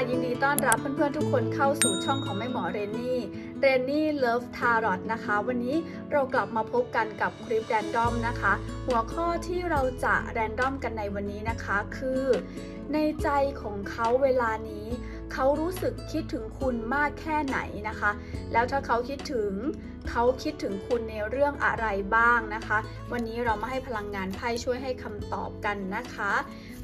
ยินดีต้อนรับเพื่อนๆทุกคนเข้าสู่ช่องของแม่หมอเรนนี่ เรนนี่เลิฟทารอตนะคะ วันนี้เรากลับมาพบกันกับคลิปแรนดอมนะคะ หัวข้อที่เราจะแรนดอมกันในวันนี้นะคะ คือ ในใจของเขาเวลานี้ เขารู้สึกคิดถึงคุณมากแค่ไหนนะคะ แล้วถ้าเขาคิดถึง เขาคิดถึงคุณในเรื่องอะไรบ้างนะคะ วันนี้เรามาให้พลังงานไพ่ช่วยให้คำตอบกันนะคะ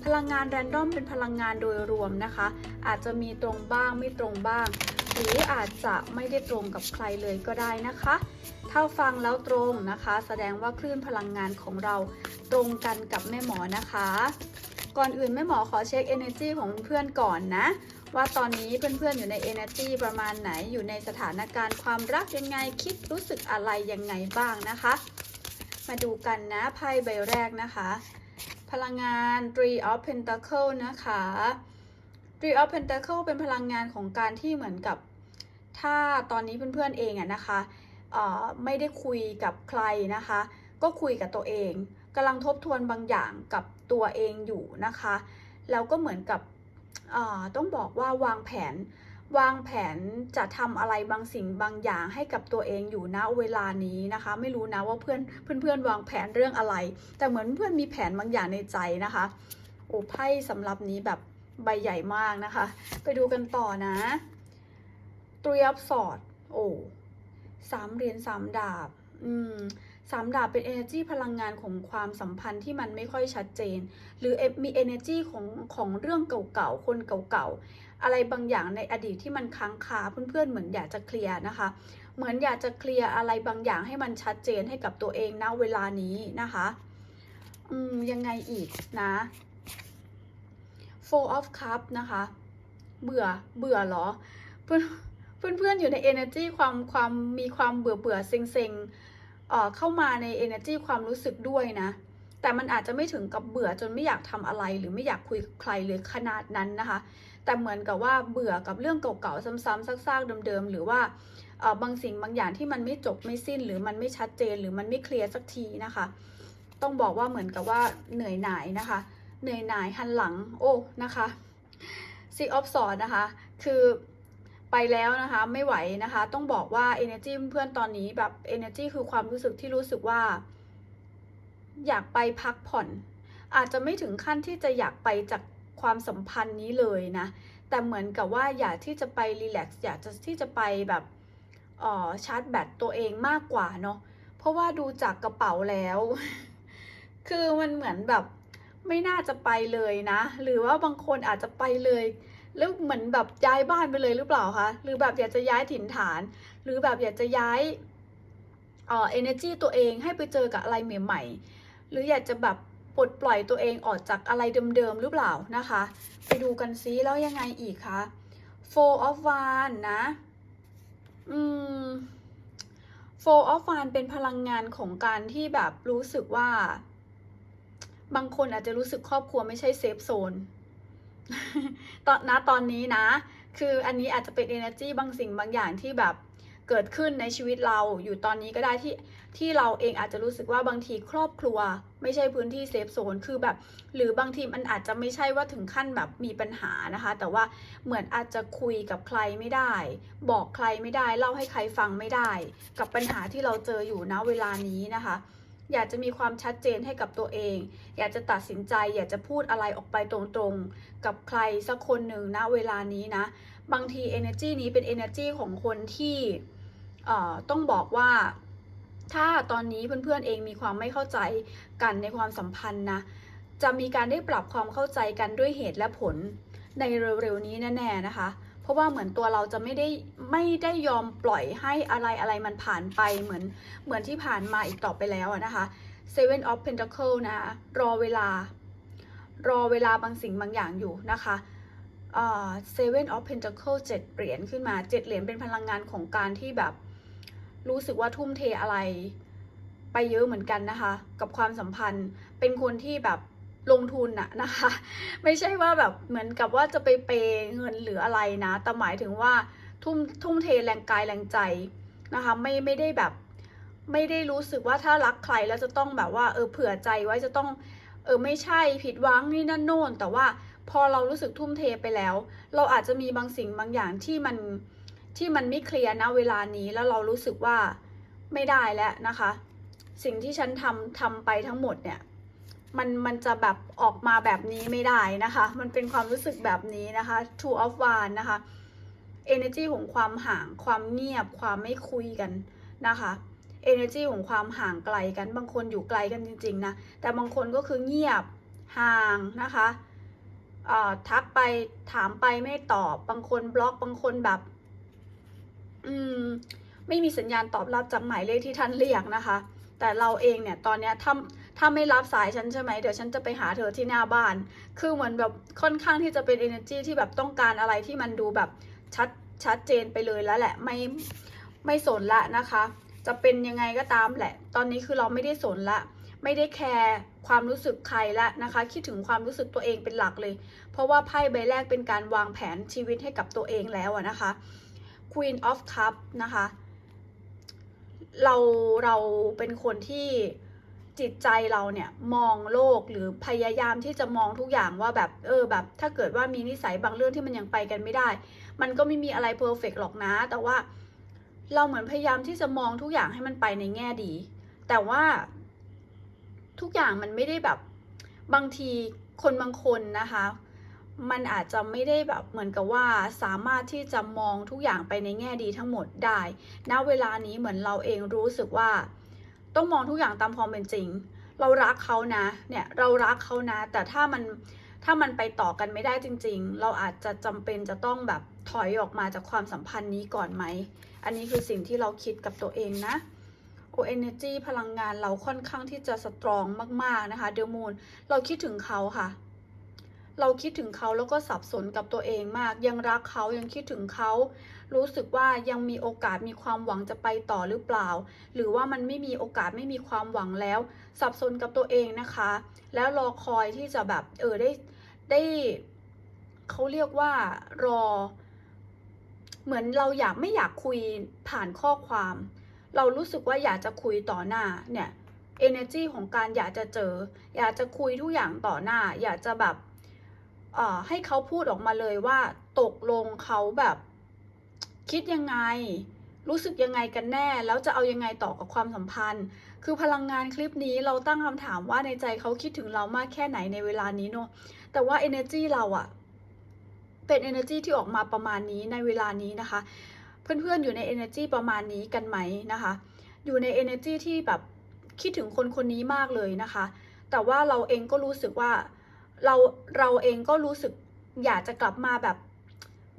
พลังงานแรนดอมเป็นพลังงานโดยรวมนะคะ อาจจะมีตรงบ้างไม่ตรงบ้าง หรืออาจจะไม่ได้ตรงกับใครเลยก็ได้นะคะ ถ้าฟังแล้วตรงนะคะ แสดงว่าคลื่นพลังงานของเราตรงกันกับแม่หมอนะคะ ก่อนอื่นแม่หมอขอเช็ค energy ของเพื่อนก่อนนะว่าตอนนี้เพื่อนๆอยู่ใน energy ประมาณไหน อยู่ในสถานการณ์ความรักยังไง คิดรู้สึกอะไรยังไงบ้างนะคะ มาดูกันนะไพ่ใบแรกนะคะ พลังงาน Three of Pentacle นะคะ Three of Pentacle เป็นพลังงานของการที่เหมือนกับ ถ้าตอนนี้เพื่อนๆเองอะนะคะไม่ได้คุยกับใครนะคะ ก็คุยกับตัวเองกำลังทบทวนบางอย่างกับตัวเองอยู่นะคะ แล้วก็เหมือนกับต้องบอกว่าวางแผน วางแผนจะทำอะไรบางสิ่งบางอย่างให้กับตัวเองอยู่ณเวลานี้นะคะ ไม่รู้นะว่าเพื่อนเพื่อนๆวางแผนเรื่องอะไร แต่เหมือนเพื่อนมีแผนบางอย่างในใจนะคะ โอ้ไพ่สำหรับนี้แบบใบใหญ่มากนะคะ ไปดูกันต่อนะตรียบสอดโอ้สามเหรียญสามดาบ อืมสามดาบเป็น energy พลังงานของความสัมพันธ์ที่มันไม่ค่อยชัดเจน หรือมี energy ของของเรื่องเก่าๆ คนเก่าๆ อะไรบางอย่างในอดีตที่มันค้างคาเพื่อนๆเหมือนอยากจะเคลียร์นะคะ เหมือนอยากจะเคลียร์อะไรบางอย่างให้มันชัดเจนให้กับตัวเองณเวลานี้นะคะอืมยังไงอีกนะ four of cup นะคะ เบื่อเบื่อเหรอ เพื่อนเพื่อนเพื่อนอยู่ใน energy ความความมีความเบื่อเบื่อเซ็งเซ็งเอ่อเข้ามาใน energy ความรู้สึกด้วยนะ แต่มันอาจจะไม่ถึงกับเบื่อจนไม่อยากทำอะไรหรือไม่อยากคุยกับใครเลยขนาดนั้นนะคะ แต่เหมือนกับว่าเบื่อกับเรื่องเก่าๆซ้ำๆซากๆเดิมๆหรือว่าบางสิ่งบางอย่างที่มันไม่จบไม่สิ้น หรือมันไม่ชัดเจนหรือมันไม่เคลียร์สักทีนะคะ ต้องบอกว่าเหมือนกับว่าเหนื่อยหน่ายนะคะ เหนื่อยหน่ายหันหลังโอ้นะคะ Six of Swords นะคะ คือไปแล้วนะคะไม่ไหวนะคะ ต้องบอกว่า energy เพื่อนตอนนี้แบบ energy คือความรู้สึกที่รู้สึกว่า อยากไปพักผ่อน อาจจะไม่ถึงขั้นที่จะอยากไปจาก ความสัมพันธ์นี้เลยนะ แต่เหมือนกับว่าอยากที่จะไปรีแลกซ์อยากจะที่จะไปแบบออชาร์จแบตตัวเองมากกว่าเนาะเพราะว่าดูจากกระเป๋าแล้ว คือมันเหมือนแบบไม่น่าจะไปเลยนะ หรือว่าบางคนอาจจะไปเลยแล้วเหมือนแบบย้ายบ้านไปเลยหรือเปล่าคะหรือแบบอยากจะย้ายถิ่นฐาน หรือแบบอยากจะย้ายเอ่อ energy ตัวเองให้ไปเจอกับอะไรใหม่ ๆ หรืออยากจะแบบ ปลดปล่อยตัวเองออกจากอะไรเดิมๆหรือเปล่านะคะ ไปดูกันซิแล้วยังไงอีกคะ four of wands นะ อืม four of wands เป็นพลังงานของการที่แบบรู้สึกว่า บางคนอาจจะรู้สึกครอบครัวไม่ใช่เซฟโซนตอนนะตอนนี้นะ คืออันนี้อาจจะเป็น energy บางสิ่งบางอย่างที่แบบ เกิดขึ้นในชีวิตเราอยู่ตอนนี้ก็ได้ที่ที่เราเองอาจจะรู้สึกว่าบางทีครอบครัว ไม่ใช่พื้นที่เซฟโซนคือแบบ หรือบางทีมันอาจจะไม่ใช่ว่าถึงขั้นแบบมีปัญหานะคะ แต่ว่าเหมือนอาจจะคุยกับใครไม่ได้ บอกใครไม่ได้ เล่าให้ใครฟังไม่ได้ กับปัญหาที่เราเจออยู่นะเวลานี้นะคะอยากจะมีความชัดเจนให้กับตัวเอง อยากจะตัดสินใจ อยากจะพูดอะไรออกไปตรงๆ กับใครสักคนหนึ่งนะเวลานี้นะ บางที energy นี้เป็น energy ของคนที่ ต้องบอกว่าถ้าตอนนี้เพื่อนๆเองมีความไม่เข้าใจกันในความสัมพันธ์นะ จะมีการได้ปรับความเข้าใจกันด้วยเหตุและผลในเร็วๆนี้แน่ๆนะคะ เพราะว่าเหมือนตัวเราจะไม่ได้ไม่ได้ยอมปล่อยให้อะไรอะไรมันผ่านไปเหมือนเหมือนที่ผ่านมาอีกต่อไปแล้วอะนะคะ Seven of Pentacle นะ รอเวลา รอเวลาบางสิ่งบางอย่างอยู่นะคะเอ่อ Seven of Pentacle เจ็ดเหรียญขึ้นมาเจ็ดเหรียญเป็นพลังงานของการที่แบบ รู้สึกว่าทุ่มเทอะไร ไปเยอะเหมือนกันนะคะ กับความสัมพันธ์เป็นคนที่แบบลงทุนอะนะคะ ไม่ใช่ว่าแบบเหมือนกับว่าจะไปเปย์เงินหรืออะไรนะ แต่หมายถึงว่าทุ่มทุ่มเทแรงกายแรงใจนะคะ ไม่ไม่ได้แบบไม่ได้รู้สึกว่าถ้ารักใครแล้วจะต้องแบบว่าเออเผื่อใจไว้จะต้องเออไม่ใช่ผิดหวังนี่นั่นโน่น แต่ว่าพอเรารู้สึกทุ่มเทไปแล้ว เราอาจจะมีบางสิ่งบางอย่างที่มัน ที่มันไม่เคลียร์นะเวลานี้แล้วเรารู้สึกว่าไม่ได้แล้วนะคะ สิ่งที่ฉันทำทำไปทั้งหมดเนี่ยมันมันจะแบบออกมาแบบนี้ไม่ได้นะคะ มันเป็นความรู้สึกแบบนี้นะคะ two of wands นะคะ energy ของความห่างความเงียบความไม่คุยกันนะคะ energy ของความห่างไกลกัน บางคนอยู่ไกลกันจริง ๆ นะ แต่บางคนก็คือเงียบห่างนะคะอ่อทักไปถามไปไม่ตอบ บางคนบล็อก บางคนแบบ อืม ไม่มีสัญญาณตอบรับจากหมายเลขที่ท่านเรียกนะคะ แต่เราเองเนี่ยตอนเนี้ยถ้าถ้าไม่รับสายฉันใช่ไหมเดี๋ยวฉันจะไปหาเธอที่หน้าบ้าน คือเหมือนแบบค่อนข้างที่จะเป็น energy ที่แบบต้องการอะไรที่มันดูแบบชัดชัดเจนไปเลยแล้วแหละไม่ไม่สนละนะคะ จะเป็นยังไงก็ตามแหละ ตอนนี้คือเราไม่ได้สนละ ไม่ได้แคร์ความรู้สึกใครละนะคะ คิดถึงความรู้สึกตัวเองเป็นหลักเลย เพราะว่าไพ่ใบแรกเป็นการวางแผนชีวิตให้กับตัวเองแล้วนะคะ Queen of Cup นะคะ เราเราเป็นคนที่จิตใจเราเนี่ยมองโลกหรือพยายามที่จะมองทุกอย่างว่าแบบเออแบบถ้าเกิดว่ามีนิสัยบางเรื่องที่มันยังไปกันไม่ได้ มันก็ไม่มีอะไรเพอร์เฟกหรอกนะ แต่ว่าเราเหมือนพยายามที่จะมองทุกอย่างให้มันไปในแง่ดี แต่ว่าทุกอย่างมันไม่ได้แบบบางทีคนบางคนนะคะ มันอาจจะไม่ได้แบบเหมือนกับว่าสามารถที่จะมองทุกอย่างไปในแง่ดีทั้งหมดได้ณเวลานี้เหมือนเราเองรู้สึกว่า ต้องมองทุกอย่างตามความเป็นจริง เรารักเขานะ เนี่ยเรารักเขานะ แต่ถ้ามันถ้ามันไปต่อกันไม่ได้จริง ๆ เราอาจจะจำเป็นจะต้องแบบถอยออกมาจากความสัมพันธ์นี้ก่อนไหม อันนี้คือสิ่งที่เราคิดกับตัวเองนะโอเอเนจีพลังงานเราค่อนข้างที่จะสตรองมาก ๆ นะคะ เดลมูนเราคิดถึงเขาค่ะ เราคิดถึงเขาแล้วก็สับสนกับตัวเองมาก ยังรักเขายังคิดถึงเขา รู้สึกว่ายังมีโอกาสมีความหวังจะไปต่อหรือเปล่า หรือว่ามันไม่มีโอกาสไม่มีความหวังแล้ว สับสนกับตัวเองนะคะ แล้วรอคอยที่จะแบบเออได้ได้เขาเรียกว่ารอ เหมือนเราอยากไม่อยากคุยผ่านข้อความ เรารู้สึกว่าอยากจะคุยต่อหน้าเนี่ย energy ของการอยากจะเจอ อยากจะคุยทุกอย่างต่อหน้า อยากจะแบบ ให้เขาพูดออกมาเลยว่า ตกลงเขาแบบ คิดยังไง รู้สึกยังไงกันแน่ แล้วจะเอายังไงต่อกับความสัมพันธ์ คือพลังงานคลิปนี้เราตั้งคำถามว่าในใจเขาคิดถึงเรามากแค่ไหนในเวลานี้เนอะแต่ว่า energy เราอะเป็น energy ที่ออกมาประมาณนี้ในเวลานี้นะคะ เพื่อนๆอยู่ใน energy ประมาณนี้กันไหมนะคะ อยู่ใน energy ที่แบบคิดถึงคนคนนี้มากเลยนะคะ แต่ว่าเราเองก็รู้สึกว่า เราเราเองก็รู้สึกอยากจะกลับมาแบบ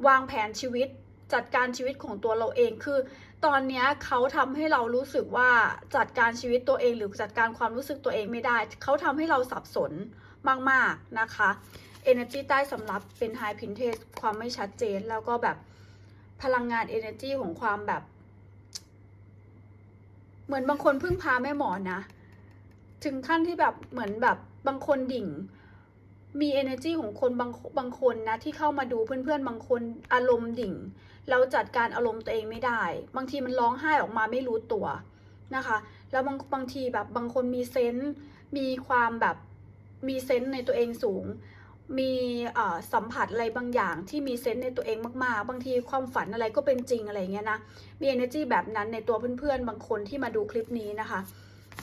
วางแผนชีวิตจัดการชีวิตของตัวเราเองคือ ตอนนี้เขาทำให้เรารู้สึกว่าจัดการชีวิตตัวเองหรือจัดการความรู้สึกตัวเองไม่ได้ เขาทำให้เราสับสนมาก ๆ นะคะ Energy ใต้สำรับเป็น High p i n t e s ความไม่ชัดเจนแล้วก็แบบพลังงาน Energy ของความแบบ เหมือนบางคนพึ่งพาแม่หมอนะ ถึงขั้นที่แบบเหมือนแบบบางคนดิ่ง มี energy ของคนบางบางคนนะที่เข้ามาดูเพื่อนๆ บางคนอารมณ์ดิ่งแล้วจัดการอารมณ์ตัวเองไม่ได้ บางทีมันร้องไห้ออกมาไม่รู้ตัวนะคะ แล้วบางบางทีแบบบางคนมีเซนส์มีความแบบมีเซนส์ในตัวเองสูง มีเอ่อสัมผัสอะไรบางอย่างที่มีเซนส์ในตัวเองมากๆ บางทีความฝันอะไรก็เป็นจริงอะไรเงี้ยนะมี energy แบบนั้นในตัวเพื่อนๆ บางคนที่มาดูคลิปนี้นะคะ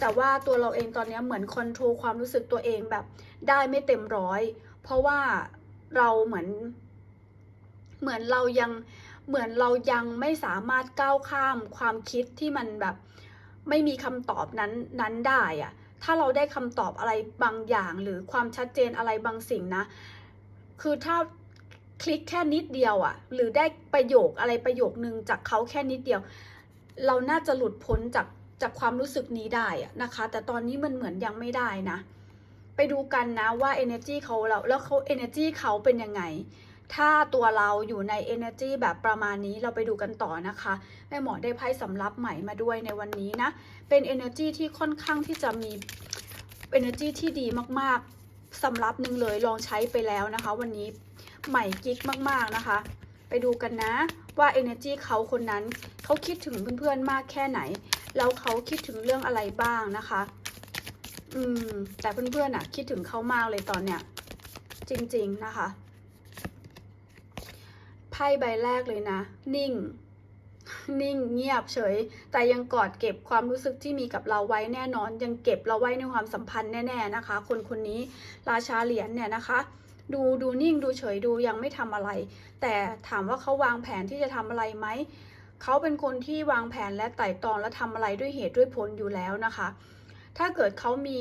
แต่ว่าตัวเราเองตอนนี้เหมือนคอนโทรลความรู้สึกตัวเองแบบได้ไม่เต็มร้อย เพราะว่าเราเหมือน เหมือนเรายังเหมือนเรายังไม่สามารถก้าวข้ามความคิดที่มันแบบไม่มีคำตอบนั้นนั้นได้อะถ้าเราได้คำตอบอะไรบางอย่างหรือความชัดเจนอะไรบางสิ่งนะ คือถ้าคลิกแค่นิดเดียวอะ่ะหรือได้ประโยคอะไรประโยคนึงจากเขาแค่นิดเดียว เราน่าจะหลุดพ้นจาก จากความรู้สึกนี้ได้อะนะคะ แต่ตอนนี้มันเหมือนยังไม่ได้นะ ไปดูกันนะว่า energy เขาเราแล้วเขา energy เขาเป็นยังไง ถ้าตัวเราอยู่ใน energy แบบประมาณนี้เราไปดูกันต่อนะคะแม่หมอได้ไพ่สำรับใหม่มาด้วยในวันนี้นะ เป็น energy ที่ค่อนข้างที่จะมี energy ที่ดีมากๆสำรับหนึ่งเลยลองใช้ไปแล้วนะคะ วันนี้ใหม่กิ๊กมาก ๆนะคะ ไปดูกันนะ ว่า energy เขาคนนั้นเขาคิดถึงเพื่อนๆมากแค่ไหน แล้วเขาคิดถึงเรื่องอะไรบ้างนะคะ อืม แต่เพื่อนๆอะคิดถึงเขามากเลยตอนเนี้ย จริง ๆนะคะ ไพ่ใบแรกเลยนะ นิ่ง นิ่งเงียบเฉย แต่ยังกอดเก็บความรู้สึกที่มีกับเราไว้แน่นอน ยังเก็บเราไว้ในความสัมพันธ์แน่ๆนะคะ คนคนนี้ราชาเหรียญเนี่ยนะคะ ดูดูนิ่งดูเฉยดูยังไม่ทำอะไร แต่ถามว่าเขาวางแผนที่จะทำอะไรไหมเขาเป็นคนที่วางแผนและไต่ตองและทำอะไรด้วยเหตุด้วยผลอยู่แล้วนะคะ ถ้าเกิดเขามี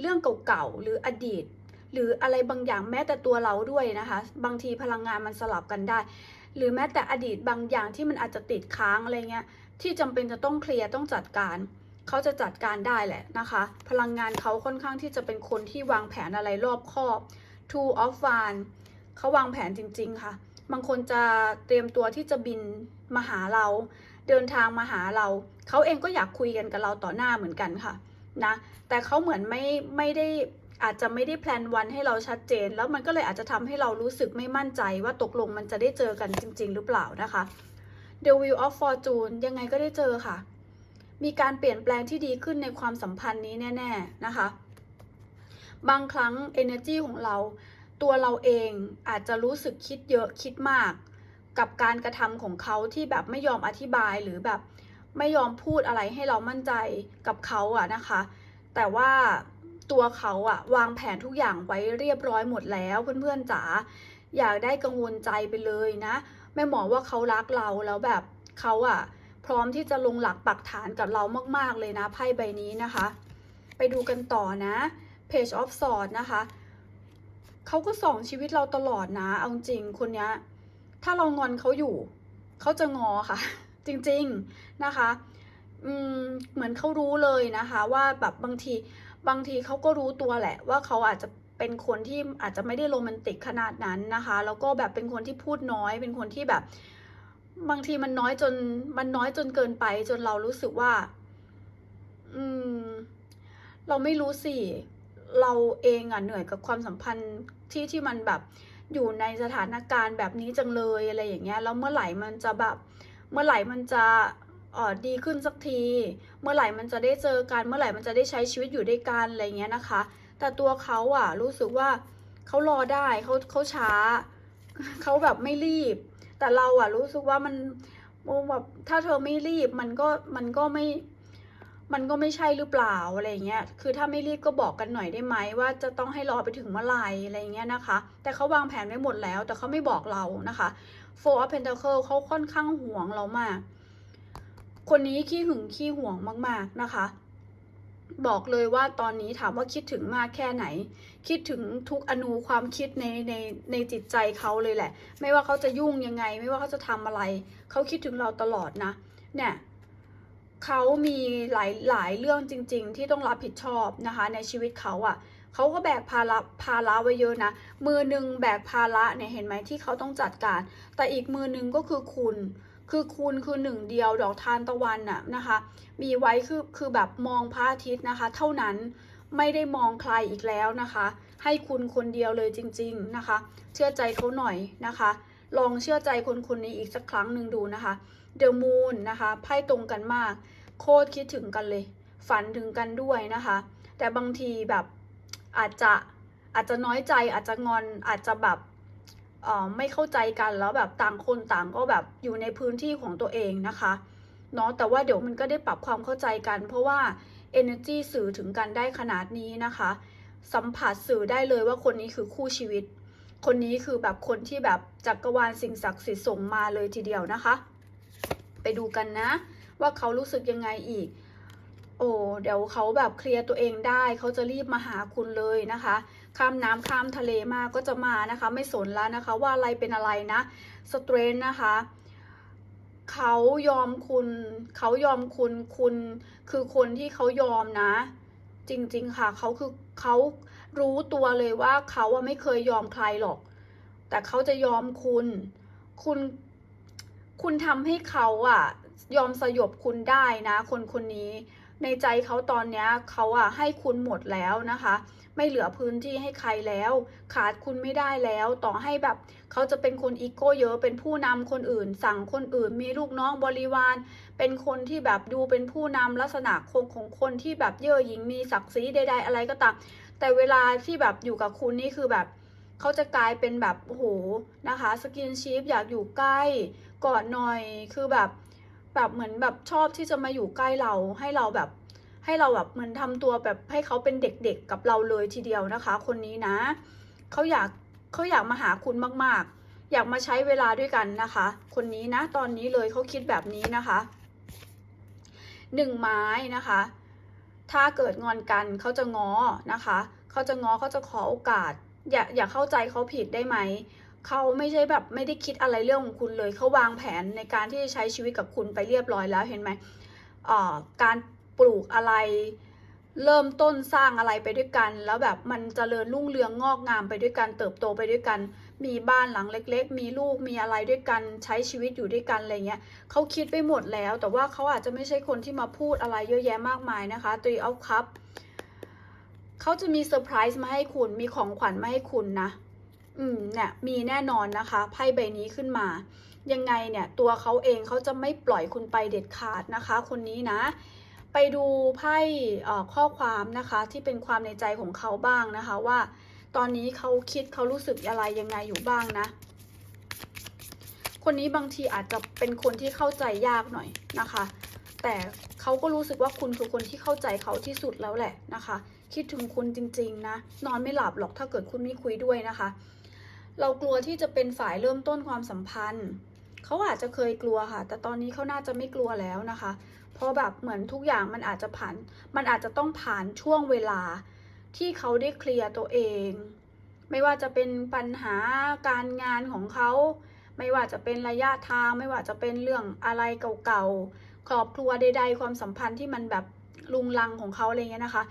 เรื่องเก่าๆหรืออดีต หรืออะไรบางอย่างแม้แต่ตัวเราด้วยนะคะ บางทีพลังงานมันสลับกันได้ หรือแม้แต่อดีตบางอย่างที่มันอาจจะติดค้างอะไรเงี้ยที่จำเป็นจะต้องเคลียร์ต้องจัดการ เขาจะจัดการได้แหละนะคะ พลังงานเขาค่อนข้างที่จะเป็นคนที่วางแผนอะไรรอบคอบ two of wands เขาวางแผนจริง ๆ ค่ะ บางคนจะเตรียมตัวที่จะบินมาหาเรา เดินทางมาหาเรา เขาเองก็อยากคุยกันกับเราต่อหน้าเหมือนกันค่ะนะ แต่เขาเหมือนไม่ไม่ได้อาจจะไม่ได้แพลนวันให้เราชัดเจน แล้วมันก็เลยอาจจะทำให้เรารู้สึกไม่มั่นใจว่าตกลงมันจะได้เจอกันจริง ๆ หรือเปล่านะคะ The Wheel of Fortune ยังไงก็ได้เจอค่ะ มีการเปลี่ยนแปลงที่ดีขึ้นในความสัมพันธ์นี้แน่ ๆนะคะ บางครั้ง energy ของเรา ตัวเราเองอาจจะรู้สึกคิดเยอะคิดมาก กับการกระทำของเขาที่แบบไม่ยอมอธิบายหรือแบบไม่ยอมพูดอะไรให้เรามั่นใจกับเขาอะนะคะ แต่ว่าตัวเขาอะวางแผนทุกอย่างไว้เรียบร้อยหมดแล้วเพื่อนๆจ๋าอยากได้กังวลใจไปเลยนะแม่หมอว่าเขารักเราแล้วแบบเขาอะ พร้อมที่จะลงหลักปักฐานกับเรามาก ๆ เลยนะไพ่ใบนี้นะคะ ไปดูกันต่อนะ Page of Swords นะคะเขาก็ส่องชีวิตเราตลอดนะ เอาจริงคนนี้ถ้าเรางอนเขาอยู่เขาจะงอค่ะ จริงๆนะคะอืมเหมือนเขารู้เลยนะคะ ว่าแบบบางทีบางทีเขาก็รู้ตัวแหละ ว่าเขาอาจจะเป็นคนที่อาจจะไม่ได้โรแมนติกขนาดนั้นนะคะ แล้วก็แบบเป็นคนที่พูดน้อย เป็นคนที่แบบ บางทีมันน้อยจน มันน้อยจนเกินไป จนเรารู้สึกว่า อืม เราไม่รู้สิ เราเองอะเหนื่อยกับความสัมพันธ์ที่ที่มันแบบอยู่ในสถานการณ์แบบนี้จังเลยอะไรอย่างเงี้ยแล้วเมื่อไหร่มันจะแบบ เมื่อไหร่มันจะออดีขึ้นสักที เมื่อไหร่มันจะได้เจอกัน เมื่อไหร่มันจะได้ใช้ชีวิตอยู่ด้วยกันอะไรเงี้ยนะคะ แต่ตัวเขาอะ รู้สึกว่าเขารอได้เขาเขาช้า เขาแบบไม่รีบ แต่เราอะรู้สึกว่ามันแบบถ้าเธอไม่รีบมันก็มันก็ไม่ มันก็ไม่ใช่หรือเปล่าอะไรเงี้ย คือถ้าไม่รีบก็บอกกันหน่อยได้ไหมว่าจะต้องให้รอไปถึงเมื่อไหร่อะไรเงี้ยนะคะ แต่เขาวางแผนไว้หมดแล้ว แต่เขาไม่บอกเรานะคะ Four of Pentacle เขาค่อนข้างห่วงเรามาก คนนี้ขี้หึงขี้ห่วงมาก ๆนะคะ บอกเลยว่าตอนนี้ถามว่าคิดถึงมากแค่ไหน คิดถึงทุกอนูความคิดในในในจิตใจเขาเลยแหละ ไม่ว่าเขาจะยุ่งยังไง ไม่ว่าเขาจะทำอะไร เขาคิดถึงเราตลอดนะ เนี่ยเขามีหลายหลายเรื่องจริง ๆ ที่ต้องรับผิดชอบนะคะ ในชีวิตเขาอะ่ะเขาก็แบกภาระภาระไว้เยอะนะ มือหนึ่งแบกภาระเนี่ยเห็นไหมที่เขาต้องจัดการ แต่อีกมือหนึ่งก็คือคุณ คือคุณคือหนึ่งเดียวดอกทานตะวันน่ะนะคะ มีไว้คือคือแบบมองพระอาทิตย์นะคะ เท่านั้นไม่ได้มองใครอีกแล้วนะคะ ให้คุณคนเดียวเลยจริง ๆนะคะ เชื่อใจเขาหน่อยนะคะ ลองเชื่อใจคนคนนี้อีกสักครั้งหนึ่งดูนะคะเดอะมูนนะคะไพ่ตรงกันมาก โคตรคิดถึงกันเลย ฝันถึงกันด้วยนะคะ แต่บางทีแบบอาจจะอาจจะน้อยใจอาจจะงอนอาจจะแบบ ไม่เข้าใจกันแล้วแบบต่างคนต่างก็แบบอยู่ในพื้นที่ของตัวเองนะคะเนาะแต่ว่าเดี๋ยวมันก็ได้ปรับความเข้าใจกัน เพราะว่า energy สื่อถึงกันได้ขนาดนี้นะคะ สัมผัสสื่อได้เลยว่าคนนี้คือคู่ชีวิต คนนี้คือแบบคนที่แบบจักรวาลสิ่งศักดิ์สิทธิ์ส่งมาเลยทีเดียวนะคะ ไปดูกันนะ ว่าเขารู้สึกยังไงอีก โอ้เดี๋ยวเขาแบบเคลียร์ตัวเองได้ เขาจะรีบมาหาคุณเลยนะคะ ข้ามน้ำข้ามทะเลมาก็จะมานะคะ ไม่สนแล้วนะคะ ว่าอะไรเป็นอะไรนะสเตรนนะคะเขายอมคุณเขายอมคุณคุณคือคนที่เขายอมนะ จริงๆค่ะเขาคือเขารู้ตัวเลยว่าเขาอะไม่เคยยอมใครหรอก แต่เขาจะยอมคุณ คุณคุณทำให้เขาอะยอมสยบคุณได้นะ คนคนนี้ในใจเขาตอนเนี้ยเขาอะให้คุณหมดแล้วนะคะ ไม่เหลือพื้นที่ให้ใครแล้ว ขาดคุณไม่ได้แล้ว ต่อให้แบบเขาจะเป็นคนอีโก้เยอะเป็นผู้นำคนอื่น สั่งคนอื่น มีลูกน้องบริวาร เป็นคนที่แบบดูเป็นผู้นำลักษณะคงของคนที่แบบเย่อหยิ่งมีศักดิ์ศรีใด ๆ อะไรก็ตามแต่เวลาที่แบบอยู่กับคุณนี่คือแบบเขาจะกลายเป็นแบบโอ้โหนะคะสกินชิพอยากอยู่ใกล้กอดหน่อยคือแบบแบบเหมือนแบบชอบที่จะมาอยู่ใกล้เราให้เราแบบ ให้เราแบบเหมือนทำตัวแบบให้เขาเป็นเด็กๆกับเราเลยทีเดียวนะคะ คนนี้นะเขาอยากเขาอยากมาหาคุณมากๆ อยากมาใช้เวลาด้วยกันนะคะ คนนี้นะตอนนี้เลยเขาคิดแบบนี้นะคะหนึ่งไม้นะคะ ถ้าเกิดงอนกันเขาจะง้อนะคะเขาจะง้อเขาจะขอโอกาส อย่าอย่าเข้าใจเขาผิดได้ไหมเขาไม่ใช่แบบไม่ได้คิดอะไรเรื่องของคุณเลยเขาวางแผนในการที่จะใช้ชีวิตกับคุณไปเรียบร้อยแล้วเห็นไหมออการ ปลูกอะไร เริ่มต้นสร้างอะไรไปด้วยกัน แล้วแบบมันจเจริญรุ่งเรืองงอกงามไปด้วยกันเติบโตไปด้วยกัน มีบ้านหลังเล็ก ๆ มีลูกมีอะไรด้วยกันใช้ชีวิตอยู่ด้วยกันอะไรเงี้ยเขาคิดไปหมดแล้ว แต่ว่าเขาอาจจะไม่ใช่คนที่มาพูดอะไรเยอะแยะมากมายนะคะตรีเอาคัพเขาจะมีเซอร์ไพรส์มาให้คุณมีของขวัญมาให้คุณนะอืมเนี่ยมีแน่นอนนะคะไพ่ใบนี้ขึ้นมา ยังไงเนี่ยตัวเขาเองเขาจะไม่ปล่อยคุณไปเด็ดขาดนะคะ คนนี้นะ ไปดูไพ่ข้อความนะคะที่เป็นความในใจของเขาบ้างนะคะว่า ตอนนี้เขาคิดเขารู้สึกอะไรยังไงอยู่บ้างนะ คนนี้บางทีอาจจะเป็นคนที่เข้าใจยากหน่อยนะคะ แต่เขาก็รู้สึกว่าคุณคือคนที่เข้าใจเขาที่สุดแล้วแหละนะคะ คิดถึงคุณจริง ๆ นะ นอนไม่หลับหรอกถ้าเกิดคุณไม่คุยด้วยนะคะ เรากลัวที่จะเป็นฝ่ายเริ่มต้นความสัมพันธ์เขาอาจจะเคยกลัวค่ะ แต่ตอนนี้เขาน่าจะไม่กลัวแล้วนะคะ เพราะแบบเหมือนทุกอย่างมันอาจจะผ่าน มันอาจจะต้องผ่านช่วงเวลาที่เขาได้เคลียร์ตัวเอง ไม่ว่าจะเป็นปัญหาการงานของเขา ไม่ว่าจะเป็นระยะทาง ไม่ว่าจะเป็นเรื่องอะไรเก่าๆ ครอบครัวใดๆ ความสัมพันธ์ที่มันแบบลุงลังของเขาอะไรเงี้ยนะคะ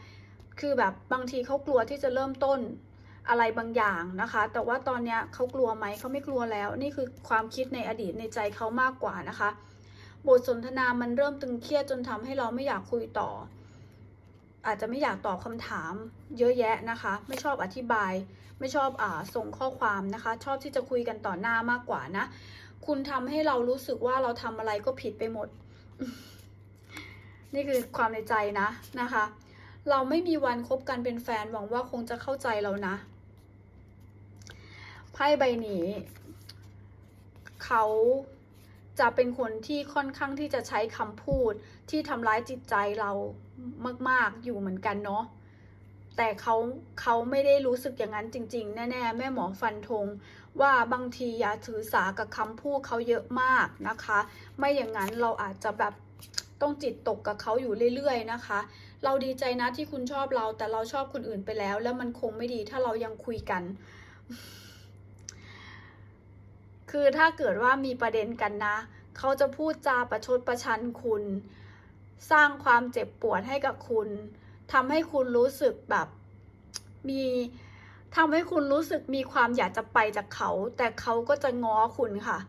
คือแบบบางทีเขากลัวที่จะเริ่มต้นอะไรบางอย่างนะคะ แต่ว่าตอนเนี้ยเขากลัวไหมเขาไม่กลัวแล้ว นี่คือความคิดในอดีตในใจเขามากกว่านะคะ บทสนทนามันเริ่มตึงเครียดจนทำให้เราไม่อยากคุยต่อ อาจจะไม่อยากตอบคำถามเยอะแยะนะคะ ไม่ชอบอธิบาย ไม่ชอบอ่าส่งข้อความนะคะ ชอบที่จะคุยกันต่อหน้ามากกว่านะ คุณทำให้เรารู้สึกว่าเราทำอะไรก็ผิดไปหมด นี่คือความในใจนะนะคะ เราไม่มีวันคบกันเป็นแฟนหวังว่าคงจะเข้าใจเรานะไพ่ใบนี้เขา จะเป็นคนที่ค่อนข้างที่จะใช้คำพูดที่ทำร้ายจิตใจเรามาก ๆ อยู่เหมือนกันเนาะแต่เขาเขาไม่ได้รู้สึกอย่างนั้นจริง ๆ แน่ๆ แม่หมอฟันธงว่าบางทีอย่าถือสากับคำพูดเขาเยอะมากนะคะ ไม่อย่างนั้นเราอาจจะแบบต้องจิตตกกับเขาอยู่เรื่อยๆนะคะ เราดีใจนะที่คุณชอบเราแต่เราชอบคนอื่นไปแล้ว แล้วมันคงไม่ดีถ้าเรายังคุยกัน คือถ้าเกิดว่ามีประเด็นกันนะ เขาจะพูดจาประชดประชันคุณ สร้างความเจ็บปวดให้กับคุณทำให้คุณรู้สึกแบบมีทำให้คุณรู้สึกมีความอยากจะไปจากเขา แต่เขาก็จะง้อคุณค่ะ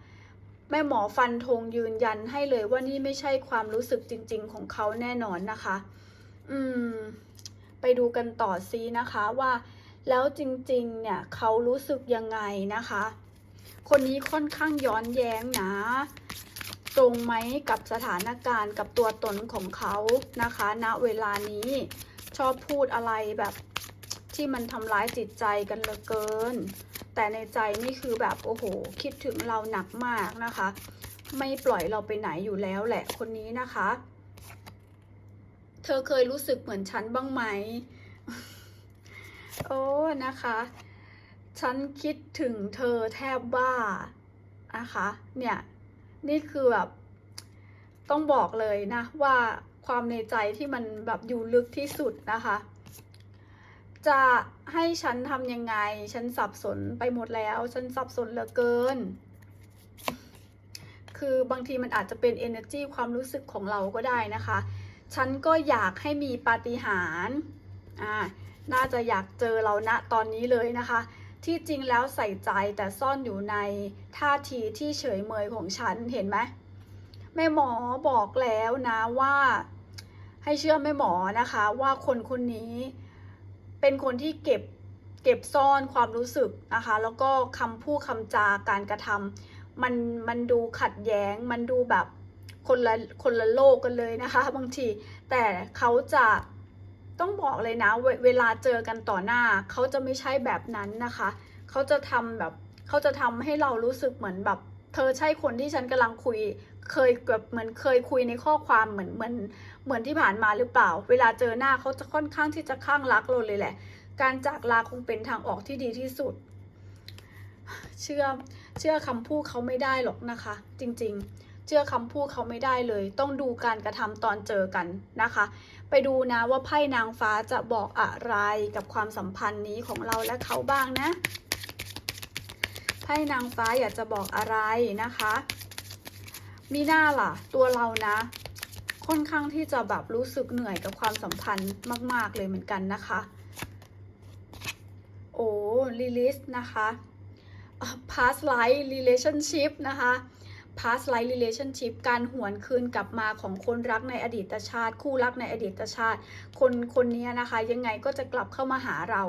แม่หมอฟันธงยืนยันให้เลยว่านี่ไม่ใช่ความรู้สึกจริง ๆ ของเขาแน่นอนนะคะ อืม ไปดูกันต่อซีนะคะว่า แล้วจริง ๆ เนี่ยเขารู้สึกยังไงนะคะ คนนี้ค่อนข้างย้อนแย้งนะ ตรงไหมกับสถานการณ์กับตัวตนของเขานะคะณนะเวลานี้ชอบพูดอะไรแบบที่มันทำร้ายจิตใจกันเหลือเกิน แต่ในใจนี่คือแบบโอ้โห คิดถึงเราหนักมากนะคะ ไม่ปล่อยเราไปไหนอยู่แล้วแหละคนนี้นะคะ เธอเคยรู้สึกเหมือนฉันบ้างไหม โอ้นะคะ ฉันคิดถึงเธอแทบบ้านะคะเนี่ยนี่คือแบบต้องบอกเลยนะว่าความในใจที่มันแบบอยู่ลึกที่สุดนะคะ จะให้ฉันทำยังไง ฉันสับสนไปหมดแล้ว ฉันสับสนเหลือเกิน คือบางทีมันอาจจะเป็น energy ความรู้สึกของเราก็ได้นะคะ ฉันก็อยากให้มีปาฏิหาริย์อ่าน่าจะอยากเจอเราณตอนนี้เลยนะคะ ที่จริงแล้วใส่ใจแต่ซ่อนอยู่ในท่าทีที่เฉยเมยของฉันเห็นไหมแม่หมอบอกแล้วนะว่า ให้เชื่อแม่หมอนะคะว่าคนคนนี้เป็นคนที่เก็บเก็บซ่อนความรู้สึกนะคะ แล้วก็คำพูดคำจาการกระทำมันมันดูขัดแย้ง มันดูแบบคนละคนละโลกกันเลยนะคะ บางทีแต่เขาจะ ต้องบอกเลยนะเวเวลาเจอกันต่อหน้าเขาจะไม่ใช่แบบนั้นนะคะ เขาจะทำแบบเขาจะทำให้เรารู้สึกเหมือนแบบ เธอใช่คนที่ฉันกำลังคุย เคยแบบเหมือนเคยคุยในข้อความเหมือนเหมือนเหมือนที่ผ่านมาหรือเปล่า เวลาเจอหน้าเขาจะค่อนข้างที่จะข้างรักเราเลยแหละ การจากลาคงเป็นทางออกที่ดีที่สุด เชื่อเชื่อคำพูดเขาไม่ได้หรอกนะคะ จริง ๆ เชื่อคำพูดเขาไม่ได้เลย ต้องดูการกระทำตอนเจอกันนะคะ ไปดูนะว่าไพ่นางฟ้าจะบอกอะไรกับความสัมพันธ์นี้ของเราและเขาบ้างนะ ไพ่นางฟ้าอยากจะบอกอะไรนะคะ มีหน้าล่ะ ตัวเรานะ ค่อนข้างที่จะแบบรู้สึกเหนื่อยกับความสัมพันธ์มาก ๆเลยเหมือนกันนะคะ โอ้ลิลิสนะคะอะ past life relationship นะคะ past life relationship การหวนคืนกลับมาของคนรักในอดีตชาติ คู่รักในอดีตชาติ คนคนนี้นะคะ ยังไงก็จะกลับเข้ามาหาเรา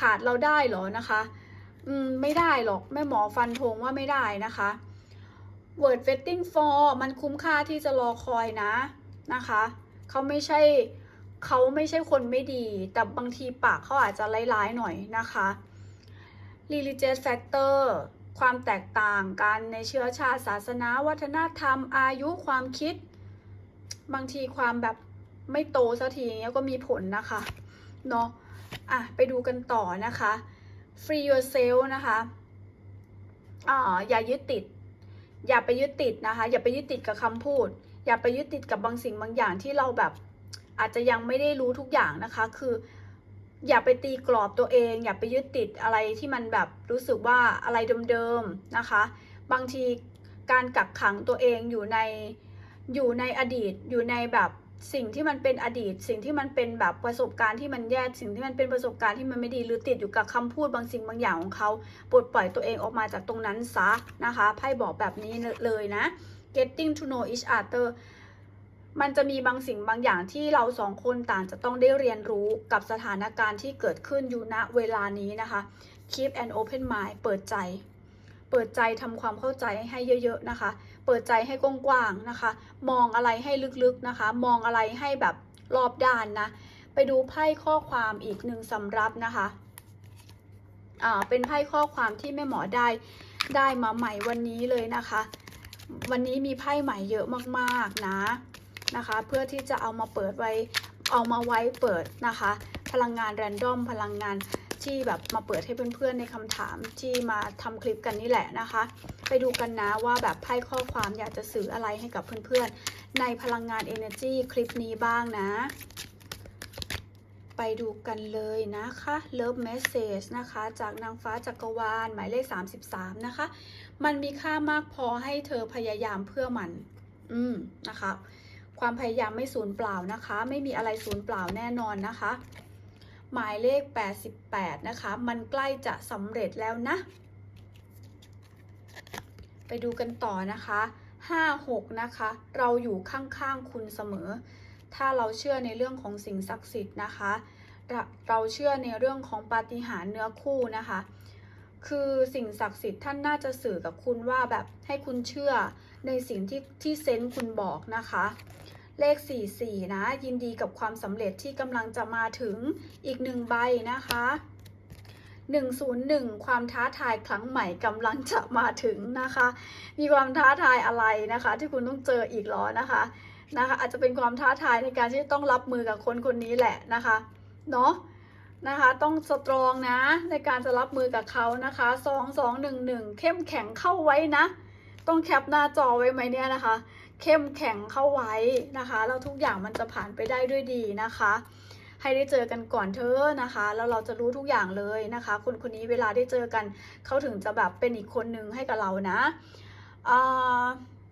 ขาดเราได้เหรอนะคะ อืม ไม่ได้หรอกแม่หมอฟันธงว่าไม่ได้นะคะ word waiting for มันคุ้มค่าที่จะรอคอยนะนะคะเขาไม่ใช่เขาไม่ใช่คนไม่ดี แต่บางทีปากเขาอาจจะร้ายๆหน่อยนะคะ religious factor ความแตกต่างกันในเชื้อชาติศาสนาวัฒนธรรม อายุความคิด บางทีความแบบไม่โตสักทีเงี้ยก็มีผลนะคะเนาะอะไปดูกันต่อนะคะ free yourself นะคะอ่าอย่ายึดติด อย่าไปยึดติดนะคะ อย่าไปยึดติดกับคำพูด อย่าไปยึดติดกับบางสิ่งบางอย่างที่เราแบบ อาจจะยังไม่ได้รู้ทุกอย่างนะคะ คือ อย่าไปตีกรอบตัวเอง อย่าไปยึดติดอะไรที่มันแบบรู้สึกว่าอะไรเดิมๆนะคะ บางทีการกักขังตัวเองอยู่ในอยู่ในอดีตอยู่ในแบบสิ่งที่มันเป็นอดีต สิ่งที่มันเป็นแบบประสบการณ์ที่มันแย่สิ่งที่มันเป็นประสบการณ์ที่มันไม่ดีหรือติดอยู่กับคำพูดบางสิ่งบางอย่างของเขาปลดปล่อยตัวเองออกมาจากตรงนั้นซะนะคะไพ่บอกแบบนี้เลยนะ getting to know each other มันจะมีบางสิ่งบางอย่างที่เราสองคนต่างจะต้องได้เรียนรู้กับสถานการณ์ที่เกิดขึ้นอยู่ณเวลานี้นะคะ keep an open mind เปิดใจ เปิดใจทำความเข้าใจให้เยอะ ๆนะคะ เปิดใจให้กว้างๆนะคะ มองอะไรให้ลึกๆนะคะ มองอะไรให้แบบรอบด้านนะ ไปดูไพ่ข้อความอีกหนึ่งสำรับนะคะอ่าเป็นไพ่ข้อความที่แม่หมอได้ได้มาใหม่วันนี้เลยนะคะ วันนี้มีไพ่ใหม่เยอะมากๆนะ นะคะ เพื่อที่จะเอามาเปิดไว้ เอามาไว้เปิดนะคะ พลังงานแรนดอมพลังงานที่แบบมาเปิดให้เพื่อนๆในคำถามที่มาทำคลิปกันนี่แหละนะคะ ไปดูกันนะว่าแบบไพ่ข้อความอยากจะสื่ออะไรให้กับเพื่อนๆ ในพลังงาน Energy คลิปนี้บ้างนะ ไปดูกันเลยนะคะ Love Message นะคะ จากนางฟ้าจักรวาล หมายเลข 33 นะคะ มันมีค่ามากพอให้เธอพยายามเพื่อมัน อืมนะคะ ความพยายามไม่สูญเปล่านะคะ ไม่มีอะไรสูญเปล่าแน่นอนนะคะ หมายเลข 88 นะคะ มันใกล้จะสำเร็จแล้วนะ ไปดูกันต่อนะคะ 56 นะคะ เราอยู่ข้างๆคุณเสมอ ถ้าเราเชื่อในเรื่องของสิ่งศักดิ์สิทธิ์นะคะ เราเราเชื่อในเรื่องของปาฏิหาริย์เนื้อคู่นะคะคือสิ่งศักดิ์สิทธิ์ท่านน่าจะสื่อกับคุณว่าแบบให้คุณเชื่อในสิ่งที่ที่เซนส์คุณบอกนะคะ เลข 44 นะ ยินดีกับความสำเร็จที่กำลังจะมาถึงอีกหนึ่งใบนะคะ 101 ความท้าทายครั้งใหม่กำลังจะมาถึงนะคะ มีความท้าทายอะไรนะคะ ที่คุณต้องเจออีกหรอนะคะนะคะอาจจะเป็นความท้าทายในการที่ต้องรับมือกับคนคนนี้แหละนะคะเนาะนะคะต้องสตรองนะในการจะรับมือกับเขานะคะ2 2 1 1 เข้มแข็งเข้าไว้นะ ต้องแคปหน้าจอไว้ไหมเนี่ยนะคะ เข้มแข็งเข้าไว้นะคะแล้วทุกอย่างมันจะผ่านไปได้ด้วยดีนะคะ ให้ได้เจอกันก่อนเธอนะคะแล้วเราจะรู้ทุกอย่างเลยนะคะ คนคนนี้เวลาได้เจอกันเขาถึงจะแบบเป็นอีกคนนึงให้กับเรานะ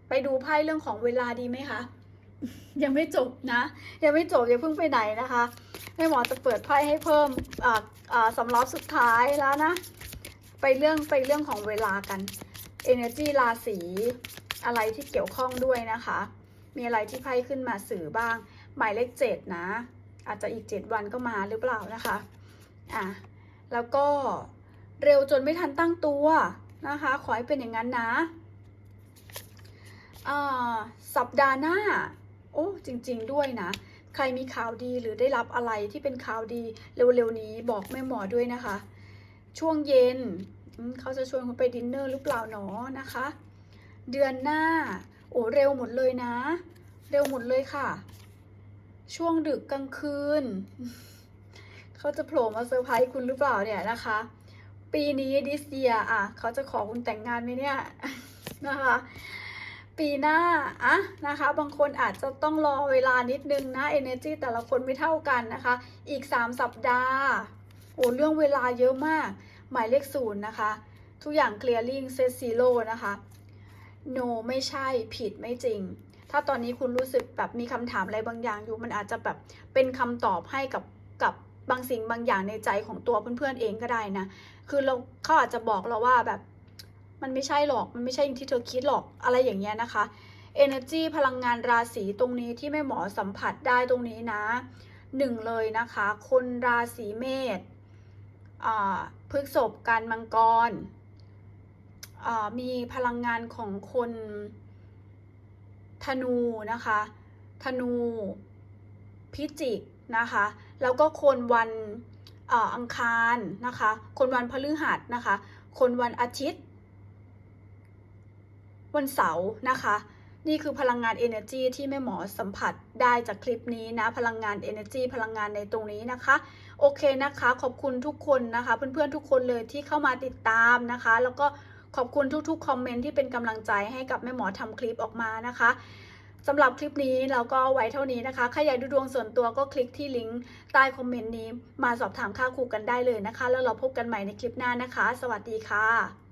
ไปดูไพ่เรื่องของเวลาดีไหมคะยังไม่จบนะ ยังไม่จบอย่าเพิ่งไปไหนนะคะแม่หมอจะเปิดไพ่ให้เพิ่มสำรับสุดท้ายแล้วนะ ไปเรื่องไปเรื่องของเวลากัน Energy ราศี อะไรที่เกี่ยวข้องด้วยนะคะ มีอะไรที่ไพ่ขึ้นมาสื่อบ้าง หมายเลขเจ็ดนะ อาจจะอีกเจ็ดวันก็มาหรือเปล่านะคะอะแล้วก็เร็วจนไม่ทันตั้งตัวนะคะ ขอให้เป็นอย่างนั้นนะอ่าสัปดาห์หน้า โอ้จริง ๆ ด้วยนะ ใครมีข่าวดีหรือได้รับอะไรที่เป็นข่าวดีเร็วๆนี้บอกแม่หมอด้วยนะคะ ช่วงเย็นเขาจะชวนคุณไปดินเนอร์หรือเปล่าหนอนะคะ เดือนหน้า โอ้เร็วหมดเลยนะ เร็วหมดเลยค่ะ ช่วงดึกกลางคืน เขาจะโผล่มาเซอร์ไพรส์คุณหรือเปล่าเนี่ยนะคะ ปีนี้ดิสเดียอะ เขาจะขอคุณแต่งงานไหมเนี่ยนะคะ ปีหน้าอะนะคะ บางคนอาจจะต้องรอเวลานิดนึงนะ energy แต่ละคนไม่เท่ากันนะคะ อีก 3 สัปดาห์ โอ้เรื่องเวลาเยอะมาก หมายเลขศูนย์นะคะ ทุกอย่าง clearing set zero นะคะ no ไม่ใช่ผิดไม่จริง ถ้าตอนนี้คุณรู้สึกแบบมีคำถามอะไรบางอย่างอยู่ มันอาจจะแบบเป็นคำตอบให้กับกับบางสิ่งบางอย่างในใจของตัวเพื่อนๆเองก็ได้นะ คือเราเขาอาจจะบอกเราว่าแบบมันไม่ใช่หรอก มันไม่ใช่อย่างที่เธอคิดหรอก อะไรอย่างเงี้ยนะคะ energy พลังงานราศีตรงนี้ที่แม่หมอสัมผัสได้ตรงนี้นะหนึ่งเลยนะคะ คนราศีเมษอ่าพฤกษภการมังกร มีพลังงานของคนธนูนะคะ ธนูพิจิกนะคะ แล้วก็คนวันอ่ออังคารนะคะ คนวันพฤหัสนะคะ คนวันอาทิตย์ วันเสาร์นะคะ นี่คือพลังงาน energy ที่แม่หมอสัมผัสได้จากคลิปนี้นะ พลังงาน energy พลังงานในตรงนี้นะคะ โอเคนะคะ ขอบคุณทุกคนนะคะ เพื่อนๆทุกคนเลยที่เข้ามาติดตามนะคะ แล้วก็ ขอบคุณทุกๆคอมเมนต์ที่เป็นกำลังใจให้กับแม่หมอทำคลิปออกมานะคะสำหรับคลิปนี้เราก็ไว้เท่านี้นะคะ ใครอยากดูดวงส่วนตัวก็คลิกที่ลิงก์ใต้คอมเมนต์นี้ มาสอบถามค่าครูกันได้เลยนะคะ แล้วเราพบกันใหม่ในคลิปหน้านะคะ สวัสดีค่ะ